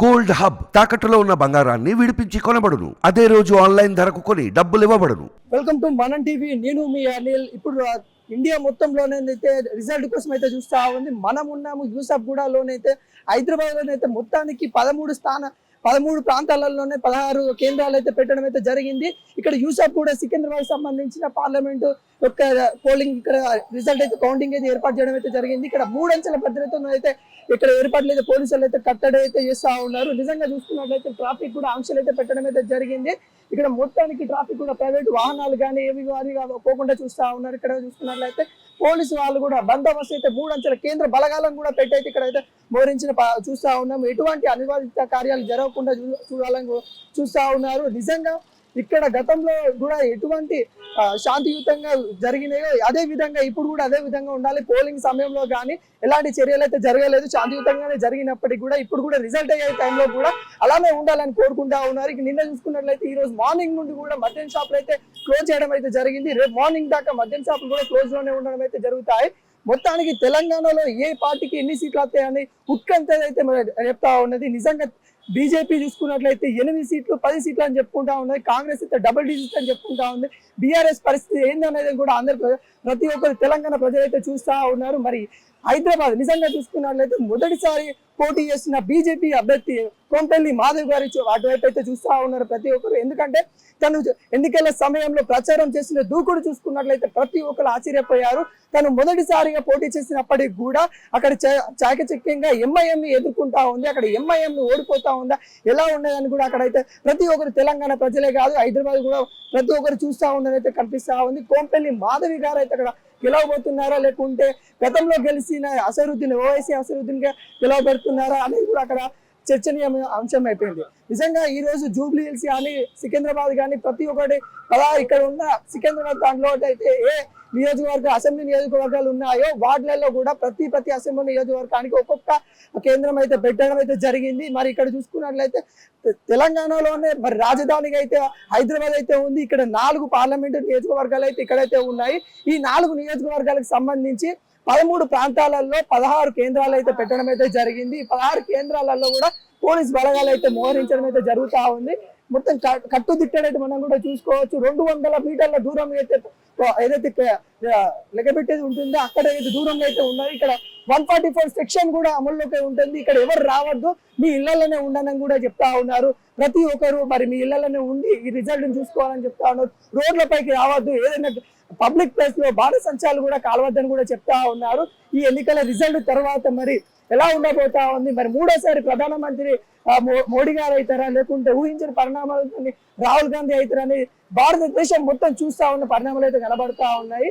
Gold hub తాకట్టులో ఉన్న బంగారాన్ని విడిపించి కొనబడును. అదే రోజు ఆన్లైన్ ధరకు కొని డబ్బులు ఇవ్వబడును. Welcome to Manam TV. నేను మీ అనిల్. ఇప్పుడు ఇండియా మొత్తంలోనైతే రిజల్ట్ కోసం అయితే చూస్తా ఉంది. మనం ఉన్నాము యూసఫ్ గూడలోనైతే హైదరాబాద్ లోనైతే మొత్తానికి పదమూడు స్థాన పదమూడు ప్రాంతాలలోనే పదహారు కేంద్రాలు అయితే పెట్టడం అయితే జరిగింది. ఇక్కడ యూసఫ్ కూడా సికింద్రాబాద్ సంబంధించిన పార్లమెంటు యొక్క పోలింగ్ ఇక్కడ రిజల్ట్ అయితే కౌంటింగ్ అయితే ఏర్పాటు చేయడం అయితే జరిగింది. ఇక్కడ మూడంచెల భద్రతను అయితే ఇక్కడ ఏర్పాట్లు అయితే పోలీసులు అయితే కట్టడి అయితే చేస్తా ఉన్నారు. నిజంగా చూసుకున్నట్లయితే ట్రాఫిక్ కూడా ఆంక్షలు అయితే పెట్టడం అయితే జరిగింది. ఇక్కడ మొత్తానికి ట్రాఫిక్ కూడా ప్రైవేట్ వాహనాలు కానీ ఏవి కానీ పోకుండా చూస్తా ఉన్నారు. ఇక్కడ చూసుకున్నట్లయితే పోలీసు వాళ్ళు కూడా బందోబస్తు అయితే మూడంచెల కేంద్ర బలగాలను కూడా పెట్టయితే ఇక్కడ అయితే మోరించిన చూస్తా ఉన్నాం ఎటువంటి అనివాదిత కార్యాలు జరగకుండా చూ- చూడాలని చూస్తా ఉన్నారు. నిజంగా ఇక్కడ గతంలో కూడా ఎటువంటి శాంతియుతంగా జరిగినాయో అదే విధంగా ఇప్పుడు కూడా అదే విధంగా ఉండాలి. పోలింగ్ సమయంలో కానీ ఎలాంటి చర్యలు అయితే జరగలేదు. శాంతియుతంగానే జరిగినప్పటికీ కూడా ఇప్పుడు కూడా రిజల్ట్ అయ్యే టైంలో కూడా అలానే ఉండాలని కోరుకుంటా ఉన్నారు. ఇక నిన్న చూసుకున్నట్లయితే ఈ రోజు మార్నింగ్ నుండి కూడా మద్యం షాపులు అయితే క్లోజ్ చేయడం అయితే జరిగింది. రేపు మార్నింగ్ దాకా మద్యం షాపులు కూడా క్లోజ్లోనే ఉండడం అయితే జరుగుతాయి. మొత్తానికి తెలంగాణలో ఏ పార్టీకి ఎన్ని సీట్లు వస్తాయని ఉత్కంఠ అయితే చెప్తా ఉన్నది. నిజంగా బీజేపీ చూసుకున్నట్లయితే ఎనిమిది సీట్లు పది సీట్లు అని చెప్పుకుంటా ఉన్నది కాంగ్రెస్ అయితే డబుల్ డిజిట్ అని చెప్పుకుంటా ఉంది. బీఆర్ఎస్ పరిస్థితి ఏందనేది కూడా ఆంధ్రప్రదేశ్ ప్రతి ఒక్కరు తెలంగాణ ప్రజలైతే చూస్తా ఉన్నారు. మరి హైదరాబాద్ నిజంగా చూసుకున్నట్లయితే మొదటిసారి పోటీ చేస్తున్న బీజేపీ అభ్యర్థి కొంపల్లి మాధవ్ గారి చూ- అటువైపు అయితే చూస్తా ఉన్నారు ప్రతి ఒక్కరు. ఎందుకంటే తను ఎన్నికల సమయంలో ప్రచారం చేసిన దూకుడు చూసుకున్నట్లయితే ప్రతి ఒక్కరు ఆశ్చర్యపోయారు. తను మొదటిసారిగా పోటీ చేసినప్పటికి కూడా అక్కడ చాకచక్యంగా ఎంఐఎం ని ఎదుర్కొంటా ఉంది. అక్కడ ఎంఐఎం ని ఓడిపోతా ఉందా ఎలా ఉన్నదని కూడా అక్కడైతే ప్రతి ఒక్కరు తెలంగాణ ప్రజలే కాదు హైదరాబాద్ కూడా ప్రతి ఒక్కరు చూస్తా ఉన్నది అయితే కనిపిస్తా ఉంది. కోంపల్లి మాధవి గారు అయితే అక్కడ గెలవబోతున్నారా లేకుంటే గతంలో గెలిచిన అసరుద్దీన్ ఓవైసీ అసరుద్దీన్గా గెలవబెడుతున్నారా అనేది కూడా అక్కడ చర్చనీయమైన అంశం అయిపోయింది. నిజంగా ఈ రోజు జూబ్లీ హిల్స్ కానీ సికింద్రాబాద్ కానీ ప్రతి ఒక్కటి అలా ఇక్కడ ఉన్న సికింద్రాబాద్ దాంట్లో అయితే ఏ నియోజకవర్గ అసెంబ్లీ నియోజకవర్గాలు ఉన్నాయో వార్డులలో కూడా ప్రతి ప్రతి అసెంబ్లీ నియోజకవర్గానికి ఒక్కొక్క కేంద్రం అయితే పెట్టడం అయితే జరిగింది. మరి ఇక్కడ చూసుకున్నట్లయితే తెలంగాణలోనే మరి రాజధానికి అయితే హైదరాబాద్ అయితే ఉంది. ఇక్కడ నాలుగు పార్లమెంటు నియోజకవర్గాలు అయితే ఇక్కడైతే ఉన్నాయి. ఈ నాలుగు నియోజకవర్గాలకు సంబంధించి పదమూడు ప్రాంతాలలో పదహారు కేంద్రాలు అయితే పెట్టడం అయితే జరిగింది. ఈ పదహారు కేంద్రాలలో కూడా పోలీస్ బలగాలు అయితే మోహరించడం అయితే జరుగుతూ ఉంది. మొత్తం కట్టు కట్టుదిట్టడైతే మనం కూడా చూసుకోవచ్చు. రెండు వందల మీటర్ల దూరం అయితే ఏదైతే లెక్కబెట్టేది ఉంటుందో అక్కడ అయితే దూరంలో అయితే ఉన్నది ఇక్కడ వన్ ఫార్టీ ఫోర్ సెక్షన్ కూడా అమల్లోకి ఉంటుంది. ఇక్కడ ఎవరు రావద్దు మీ ఇళ్ళలోనే ఉండనని కూడా చెప్తా ఉన్నారు. ప్రతి ఒక్కరు మరి మీ ఇళ్ళలోనే ఉండి ఈ రిజల్ట్ చూసుకోవాలని చెప్తా ఉన్నారు. రోడ్లపైకి రావద్దు ఏదైనా పబ్లిక్ ప్లేస్లో బాణ సంచాలు కూడా కాలవద్దని కూడా చెప్తా ఉన్నారు. ఈ ఎన్నికల రిజల్ట్ తర్వాత మరి ఎలా ఉండబోతా ఉంది? మరి మూడోసారి ప్రధానమంత్రి మోడీ గారు అవుతారా? లేకుంటే ఊహించిన పరిణామాలు రాహుల్ గాంధీ అవుతారని భారతదేశం మొత్తం చూస్తా ఉన్న పరిణామాలు అయితే కనబడతా ఉన్నాయి.